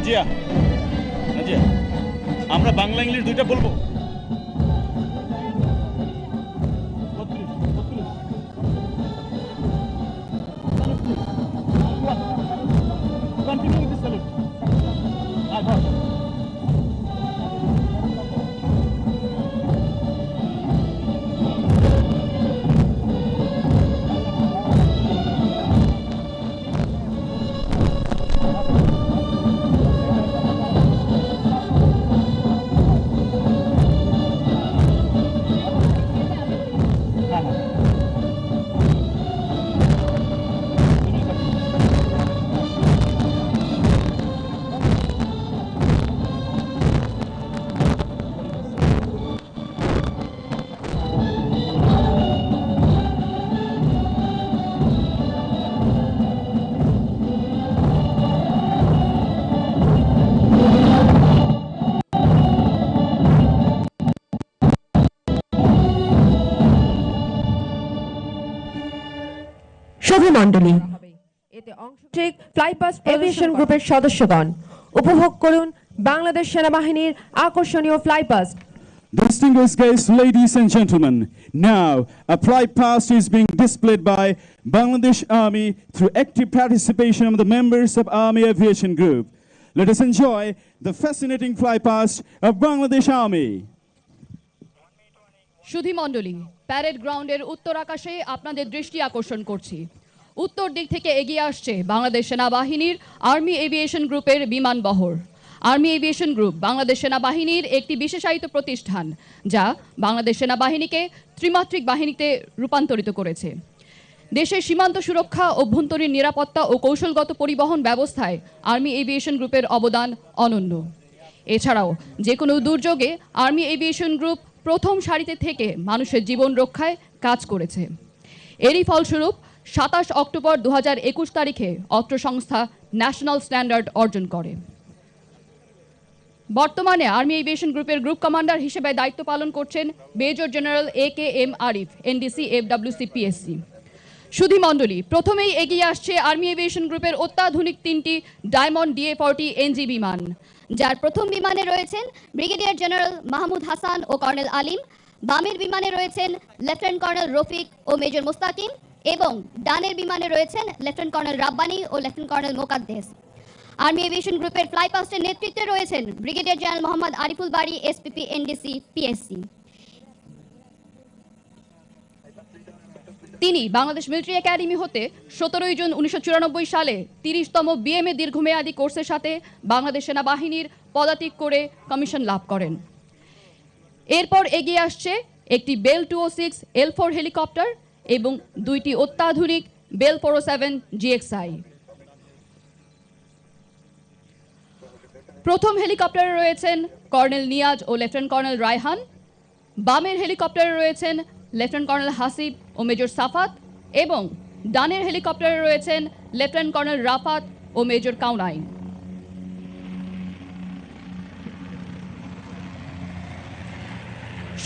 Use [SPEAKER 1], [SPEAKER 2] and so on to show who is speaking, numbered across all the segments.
[SPEAKER 1] নাজিয়া নাজিয়া আমরা বাংলা ইংলিশ দুইটা বলব।
[SPEAKER 2] ফ্লাইপাস এভিয়েশন গ্রুপের সদস্যগণ উপভোগ করুন বাংলাদেশ সেনাবাহিনীর আকর্ষণীয় ফ্লাইপাস
[SPEAKER 1] Distinguished guests, ladies and gentlemen, now a flight past is being displayed by Bangladesh Army through active participation of the members of Army Aviation Group. Let us enjoy the fascinating flight past of Bangladesh Army.
[SPEAKER 3] সুধী মণ্ডলী parade গ্রাউন্ডের উত্তর আকাশে আপনাদের দৃষ্টি আকর্ষণ করছি উত্তর দিক থেকে এগিয়ে আসছে বাংলাদেশ সেনাবাহিনীর আর্মি এভিয়েশন গ্রুপের বিমানবহর আর্মি এভিয়েশন গ্রুপ বাংলাদেশ সেনাবাহিনীর একটি বিশেষায়িত প্রতিষ্ঠান, যা বাংলাদেশ সেনাবাহিনীকে ত্রিমাত্রিক বাহিনীতে রূপান্তরিত করেছে। দেশের সীমান্ত সুরক্ষা, অভ্যন্তরীণ নিরাপত্তা ও কৌশলগত পরিবহন ব্যবস্থায় আর্মি এভিয়েশন গ্রুপের অবদান অনন্য। এছাড়াও যে কোনো দুর্যোগে আর্মি এভিয়েশন গ্রুপ প্রথম সারিতে থেকে মানুষের জীবন রক্ষায় কাজ করেছে। এরই ফলস্বরূপ সাতাশ অক্টোবর দু তারিখে অত্র সংস্থা ন্যাশনাল স্ট্যান্ডার্ড অর্জন করে। বর্তমানে আর্মি এভিয়েশন গ্রুপের গ্রুপ কমান্ডার হিসেবে দায়িত্ব পালন করছেন major general A K M Arif NDC FWC PSC সুধী মণ্ডলী, প্রথমেই এগিয়ে আসছে আর্মি এভিয়েশন গ্রুপের অত্যাধুনিক তিনটি ডায়মন্ড ডিএ ফর্টি এনজি বিমান,
[SPEAKER 4] যার প্রথম বিমানে রয়েছেন ব্রিগেডিয়ার জেনারেল মাহমুদ হাসান ও কর্নেল আলিম। বামের বিমানে রয়েছেন লেফটেন্যান্ট কর্নেল রফিক ও মেজর মোস্তাকিম। এবং ডানের বিমানে রয়েছেন লেফটেন্যান্ট কর্নেল রাব্বানি ও lieutenant colonel Mokaddes. Army aviation গ্রুপের ফ্লাইপাস্টের নেতৃত্বে রয়েছেন ব্রিগেডিয়ার জেনারেল মোহাম্মদ আরিফুল বাড়ি এসপিপি, এনডিসি, পিএসসি।
[SPEAKER 3] তিনি বাংলাদেশ মিলিটারি একাডেমি হতে সতেরোই জুন উনিশশো চুরানব্বই সালে তিরিশতম বিএমএ দীর্ঘমেয়াদী কোর্সের সাথে বাংলাদেশ সেনাবাহিনীর পদাতিক করে কমিশন লাভ করেন। এরপর এগিয়ে আসছে একটি Bell two o six L four helicopter এবং দুইটি অত্যাধুনিক বেল ফোর সেভেন জিএক্সআই। প্রথম হেলিকপ্টারে রয়েছেন কর্নেল নিয়াজ ও লেফটেন্যান্ট কর্নেল রায়হান। বামের হেলিকপ্টারে রয়েছেন লেফটেন্যান্ট কর্নেল হাসিব ও মেজর সাফাত এবং ডানের হেলিকপ্টারে রয়েছেন লেফটেন্যান্ট কর্নেল রাফাত ও মেজর কাউনাইন।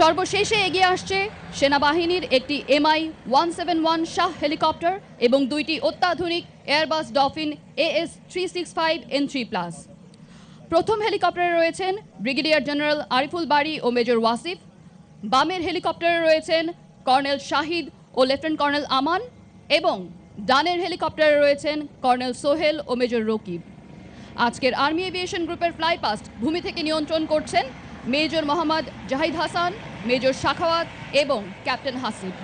[SPEAKER 3] সর্বশেষে এগিয়ে আসছে সেনাবাহিনীর একটি MI one seven one Shah helicopter এবং দুইটি অত্যাধুনিক Airbus Dauphin AS three six five N three plus প্রথম হেলিকপ্টারে রয়েছেন ব্রিগেডিয়ার জেনারেল আরিফুল বাড়ি ও মেজর ওয়াসিফ। বামের হেলিকপ্টারে রয়েছেন কর্নেল শাহিদ ও লেফটেন্যান্ট কর্নেল আমান এবং ডানের হেলিকপ্টারে রয়েছেন কর্নেল সোহেল ও মেজর রকিব। আজকের আর্মি এভিয়েশন গ্রুপের ফ্লাইপাস্ট ভূমি থেকে নিয়ন্ত্রণ করছেন মেজর মোহাম্মদ জাহিদ হাসান মেজর শাখাওয়াত এবং ক্যাপ্টেন হাসিব